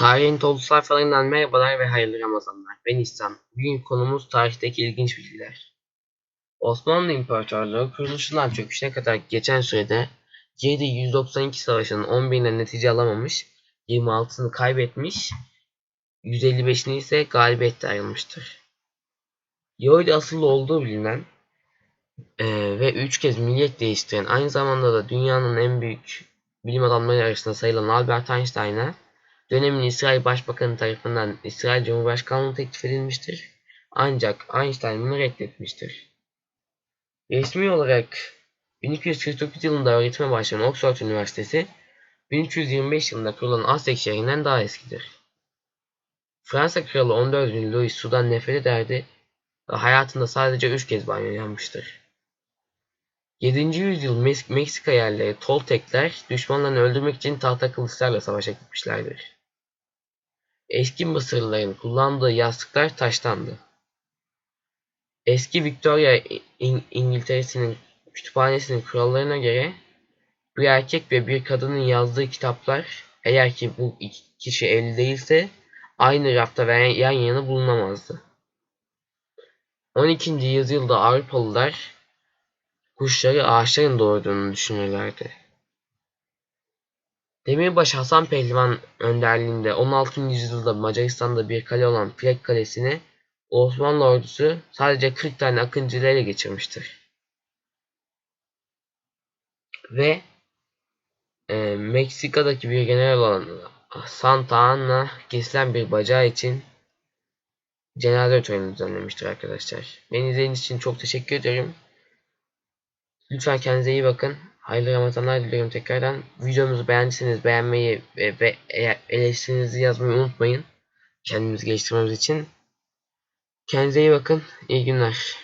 Tarihin dolu sayfalarından merhabalar ve hayırlı Ramazanlar. Ben İhsan. Bugün konumuz tarihteki ilginç bilgiler. Osmanlı İmparatorluğu kuruluşundan çöküşüne kadar geçen sürede Girdi 192 savaşının 11'inden netice alamamış, 26'sını kaybetmiş, 155'ini ise galibiyetle ayrılmıştır. Yahudi asıllı olduğu bilinen eee, ve 3 kez milliyet değiştiren aynı zamanda da dünyanın en büyük bilim adamları arasında sayılan Albert Einstein'a dönemin İsrail Başbakanı tarafından İsrail Cumhurbaşkanlığı teklif edilmiştir. Ancak Einstein bunu reddetmiştir. Resmi olarak 1249 yılında öğretime başlayan Oxford Üniversitesi, 1325 yılında kurulan Aztek şehrinden daha eskidir. Fransa Kralı 14. Louis sudan nefret ederdi ve hayatında sadece 3 kez banyo yapmıştır. 7. yüzyıl Meksika yerleri Toltekler düşmanlarını öldürmek için tahta kılıçlarla savaşa gitmişlerdir. Eski Mısırlıların kullandığı yastıklar taştandı. Eski Victoria İng- İngiltere'sinin kütüphanesinin kurallarına göre bir erkek ve bir kadının yazdığı kitaplar eğer ki bu iki kişi evli değilse aynı rafta ve yan yana bulunamazdı. 12. yüzyılda Avrupalılar kuşları ağaçların doğurduğunu düşünürlerdi. Demirbaş Hasan Pehlivan önderliğinde 16. yüzyılda Macaristan'da bir kale olan Prag Kalesi'ni Osmanlı ordusu sadece 40 tane akıncıyla ele geçirmiştir. Ve e, Meksika'daki bir general olan Santa Anna kesilen bir bacağı için cenaze töreni düzenlemiştir arkadaşlar. Beni izlediğiniz için çok teşekkür ederim. Lütfen kendinize iyi bakın. Hayırlı Ramazanlar diliyorum tekrardan. Videomuzu beğendiyseniz beğenmeyi ve, ve eleştirinizi yazmayı unutmayın. Kendimizi geliştirmemiz için. Kendinize iyi bakın. İyi günler.